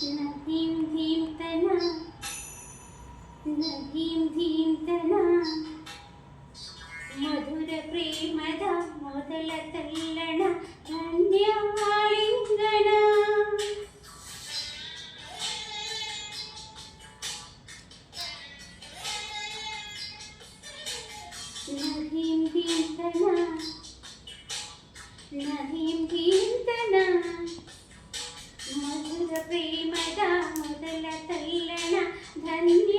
ധീം ധീം തന ധീം ധീം തന മധുര പ്രേമദ ಮೊದಲ ತಲ್ಲಣ ಧನ್ಯವಾಳಿಂಗಣ ನಹಿಂ ಕೀರ್ತನ ನಹಿಂ ಕೀರ್ತನ శ్రీమద మొదల తల్లన ధన్య